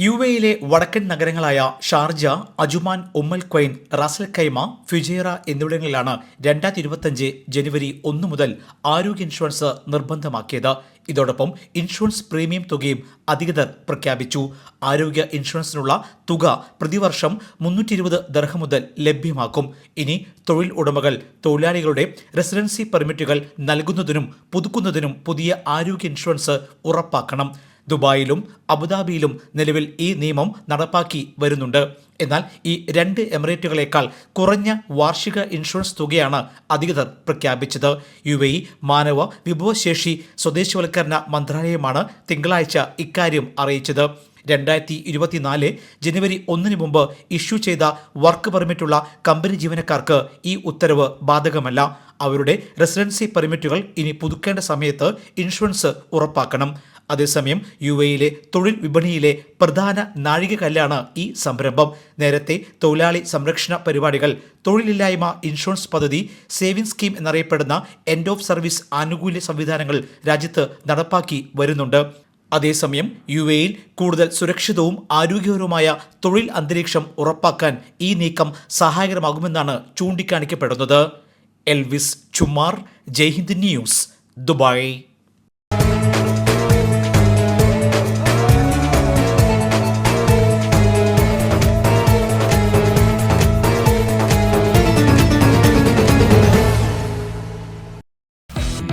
U എയിലെ വടക്കൻ നഗരങ്ങളായ Sharjah Ajman Umm al Quwain Ras al Khaimah Fujairah എന്നിവിടങ്ങളിലാണ് രണ്ടായിരത്തി ഇരുപത്തഞ്ച് ജനുവരി ഒന്ന് മുതൽ ആരോഗ്യ ഇൻഷുറൻസ് നിർബന്ധമാക്കിയത്. ഇതോടൊപ്പം ഇൻഷുറൻസ് പ്രീമിയം തുകയും അധികൃതർ പ്രഖ്യാപിച്ചു. ആരോഗ്യ ഇൻഷുറൻസിനുള്ള തുക പ്രതിവർഷം മുന്നൂറ്റി ഇരുപത് ദർഹ മുതൽ ലഭ്യമാക്കും. ഇനി തൊഴിൽ ഉടമകൾ തൊഴിലാളികളുടെ റെസിഡൻസി പെർമിറ്റുകൾ നൽകുന്നതിനും പുതുക്കുന്നതിനും പുതിയ ആരോഗ്യ ഇൻഷുറൻസ് ഉറപ്പാക്കണം. ദുബായിലും അബുദാബിയിലും നിലവിൽ ഈ നിയമം നടപ്പാക്കി വരുന്നുണ്ട്. എന്നാൽ ഈ രണ്ട് എമിറേറ്റുകളേക്കാൾ കുറഞ്ഞ വാർഷിക ഇൻഷുറൻസ് തുകയാണ് അധികൃതർ പ്രഖ്യാപിച്ചത്. യു എ മാനവ വിഭവശേഷി സ്വദേശവൽക്കരണ മന്ത്രാലയമാണ് തിങ്കളാഴ്ച ഇക്കാര്യം അറിയിച്ചത്. രണ്ടായിരത്തി ഇരുപത്തിനാല് ജനുവരി ഒന്നിന് മുമ്പ് ഇഷ്യൂ ചെയ്ത വർക്ക് പെർമിറ്റുള്ള കമ്പനി ജീവനക്കാർക്ക് ഈ ഉത്തരവ് ബാധകമല്ല. അവരുടെ റെസിഡൻസി പെർമിറ്റുകൾ ഇനി പുതുക്കേണ്ട സമയത്ത് ഇൻഷുറൻസ് ഉറപ്പാക്കണം. അതേസമയം യു എയിലെ തൊഴിൽ വിപണിയിലെ പ്രധാന നാഴികക്കല്ലാണ് ഈ സംരംഭം. നേരത്തെ തൊഴിലാളി സംരക്ഷണ പരിപാടികൾ തൊഴിലില്ലായ്മ ഇൻഷുറൻസ് പദ്ധതി സേവിംഗ് സ്കീം എന്നറിയപ്പെടുന്ന എൻഡ് ഓഫ് സർവീസ് ആനുകൂല്യ സംവിധാനങ്ങൾ രാജ്യത്ത് നടപ്പാക്കി വരുന്നുണ്ട്. അതേസമയം യു എയിൽ കൂടുതൽ സുരക്ഷിതവും ആരോഗ്യകരവുമായ തൊഴിൽ അന്തരീക്ഷം ഉറപ്പാക്കാൻ ഈ നീക്കം സഹായകരമാകുമെന്നാണ് ചൂണ്ടിക്കാണിക്കപ്പെടുന്നത്. Elvis Chumar Jaihind news Dubai.